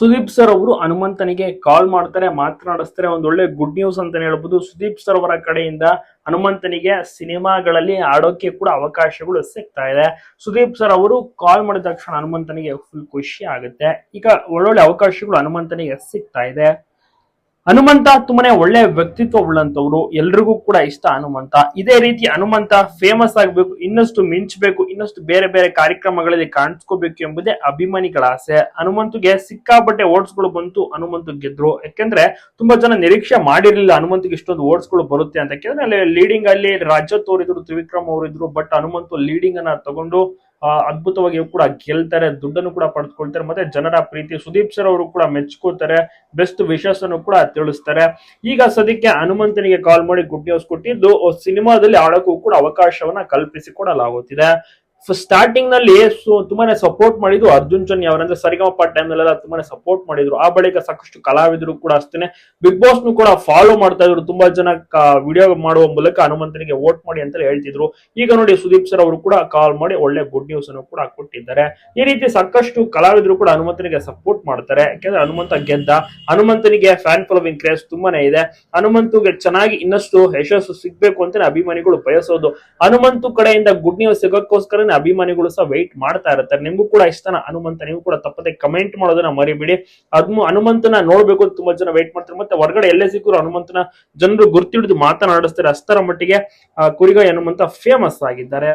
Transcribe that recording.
Sudeep sir ಅವರು ಹನುಮಂತನಿಗೆ ಕಾಲ್ ಮಾಡ್ತಾರೆ, ಮಾತನಾಡಿಸ್ತಾರೆ ಒಂದೊಳ್ಳೆ ಗುಡ್ ನ್ಯೂಸ್ ಅಂತ ಹೇಳ್ಬೋದು. ಸುದೀಪ್ ಸರ್ ಅವರ ಕಡೆಯಿಂದ ಹನುಮಂತನಿಗೆ ಸಿನಿಮಾಗಳಲ್ಲಿ ಆಡೋಕೆ ಕೂಡ ಅವಕಾಶಗಳು ಸಿಗ್ತಾ ಇದೆ. ಸುದೀಪ್ ಸರ್ ಅವರು ಕಾಲ್ ಮಾಡಿದ ತಕ್ಷಣ ಹನುಮಂತನಿಗೆ ಫುಲ್ ಖುಷಿ ಆಗುತ್ತೆ. ಈಗ ಒಳ್ಳೊಳ್ಳೆ ಅವಕಾಶಗಳು ಹನುಮಂತನಿಗೆ ಸಿಗ್ತಾ ಇದೆ. ಹನುಮಂತ ತುಂಬಾನೇ ಒಳ್ಳೆ ವ್ಯಕ್ತಿತ್ವ ಉಳ್ಳಂತವ್ರು ಎಲ್ರಿಗೂ ಕೂಡ ಇಷ್ಟ ಹನುಮಂತ. ಇದೇ ರೀತಿ ಹನುಮಂತ ಫೇಮಸ್ ಆಗ್ಬೇಕು, ಇನ್ನಷ್ಟು ಮಿಂಚಬೇಕು, ಇನ್ನಷ್ಟು ಬೇರೆ ಬೇರೆ ಕಾರ್ಯಕ್ರಮಗಳಲ್ಲಿ ಕಾಣಿಸ್ಕೋಬೇಕು ಎಂಬುದೇ ಅಭಿಮಾನಿಗಳ ಆಸೆ. ಹನುಮಂತಗೆ ಸಿಕ್ಕಾಪಟ್ಟೆ ಓಟ್ಸ್ಗಳು ಬಂತು, ಹನುಮಂತ ಗೆದ್ರು. ಯಾಕೆಂದ್ರೆ ತುಂಬಾ ಜನ ನಿರೀಕ್ಷೆ ಮಾಡಿರ್ಲಿಲ್ಲ ಹನುಮಂತಿಗೆ ಇಷ್ಟೊಂದು ಓಟ್ಸ್ಗಳು ಬರುತ್ತೆ ಅಂತ. ಯಾಕೆಂದ್ರೆ ಅಲ್ಲಿ ಲೀಡಿಂಗ್ ಅಲ್ಲಿ ರಾಜ್ಯ ತೋರಿದ್ರು, ತ್ರಿವಿಕ್ರಮ್ ಅವರಿದ್ರು ಬಟ್ ಹನುಮಂತು ಲೀಡಿಂಗ್ ಅನ್ನ ತಗೊಂಡು ಅದ್ಭುತವಾಗಿ ಕೂಡ ಗೆಲ್ತಾರೆ, ದುಡ್ಡನ್ನು ಕೂಡ ಪಡೆದುಕೊಳ್ತಾರೆ, ಮತ್ತೆ ಜನರ ಪ್ರೀತಿ. ಸುದೀಪ್ ಸರ್ ಅವರು ಕೂಡ ಮೆಚ್ಕೋತಾರೆ ಬೆಸ್ಟ್ ವಿಶಸ್ ಅನ್ನು ಕೂಡ ತಿಳಿಸ್ತಾರೆ. ಈಗ ಸದ್ಯಕ್ಕೆ ಹನುಮಂತನಿಗೆ ಕಾಲ್ ಮಾಡಿ ಗುಡ್ ನ್ಯೂಸ್ ಕೊಟ್ಟಿದ್ದು, ಸಿನಿಮಾದಲ್ಲಿ ಆಡೋಕ್ಕೂ ಕೂಡ ಅವಕಾಶವನ್ನ ಕಲ್ಪಿಸಿ ಕೊಡಲಾಗುತ್ತಿದೆ ಸ್ಟಾರ್ಟಿಂಗ್ನಲ್ಲಿ ಸು- ತುಂಬಾನೇ ಸಪೋರ್ಟ್ ಮಾಡಿದ್ರು ಅರ್ಜುನ್ ಚನ್ನಿ ಅವರಂದ್ರೆ ಸರಿಗಮಪ್ಪ ಟೈಮ್ ನಲ್ಲೆಲ್ಲ ತುಂಬಾನೇ ಸಪೋರ್ಟ್ ಮಾಡಿದ್ರು. ಆ ಬಳಿಕ ಸಾಕಷ್ಟು ಕಲಾವಿದರು ಕೂಡ ಅಷ್ಟೇ ಬಿಗ್ ಬಾಸ್ ನು ಕೂಡ ಫಾಲೋ ಮಾಡ್ತಾ ಇದ್ರು. ತುಂಬಾ ಜನ ವಿಡಿಯೋ ಮಾಡುವ ಮೂಲಕ ಹನುಮಂತನಿಗೆ ವೋಟ್ ಮಾಡಿ ಅಂತ ಹೇಳ್ತಿದ್ರು. ಈಗ ನೋಡಿ ಸುದೀಪ್ ಸರ್ ಅವರು ಕೂಡ ಕಾಲ್ ಮಾಡಿ ಒಳ್ಳೆ ಗುಡ್ ನ್ಯೂಸ್ ಅನ್ನು ಕೂಡ ಕೊಟ್ಟಿದ್ದಾರೆ. ಈ ರೀತಿ ಸಾಕಷ್ಟು ಕಲಾವಿದರು ಕೂಡ ಹನುಮಂತನಿಗೆ ಸಪೋರ್ಟ್ ಮಾಡ್ತಾರೆ. ಯಾಕಂದ್ರೆ ಹನುಮಂತ ಗೆದ್ದ. ಹನುಮಂತನಿಗೆ ಫ್ಯಾನ್ ಫಾಲೋವಿಂಗ್ ಕ್ರೇಸ್ ತುಂಬಾನೇ ಇದೆ. ಹನುಮಂತುಗೆ ಚೆನ್ನಾಗಿ ಇನ್ನಷ್ಟು ಯಶಸ್ಸು ಸಿಗ್ಬೇಕು ಅಂತಾನೆ ಅಭಿಮಾನಿಗಳು ಬಯಸೋದು. ಹನುಮಂತು ಕಡೆಯಿಂದ ಗುಡ್ ನ್ಯೂಸ್ ಸಿಗೋಕ್ಕೋಸ್ಕರನೇ ಅಭಿಮಾನಿಗಳು ಸಹ ವೆಯ್ಟ್ ಮಾಡ್ತಾ ಇರ್ತಾರೆ ನಿಮ್ಗೂ ಕೂಡ ಇಷ್ಟನ ಹನುಮಂತ, ನೀವು ಕೂಡ ತಪ್ಪದೆ ಕಮೆಂಟ್ ಮಾಡೋದನ್ನ ಮರಿಬೇಡಿ. ಅದ್ನು ಹನುಮಂತನ ನೋಡ್ಬೇಕು ಅಂತ ತುಂಬಾ ಜನ ವೆಯ್ಟ್ ಮಾಡ್ತಾರೆ. ಮತ್ತೆ ಹೊರಗಡೆ ಎಲ್ಲೇ ಸಿಕ್ಕರು ಹನುಮಂತನ ಜನರು ಗುರ್ತಿಡಿದು ಮಾತನಾಡಿಸ್ತಾರೆ ಅಷ್ಟರ ಮಟ್ಟಿಗೆ ಕುರಿಗಾಯಿ ಹನುಮಂತ ಫೇಮಸ್ ಆಗಿದ್ದಾರೆ.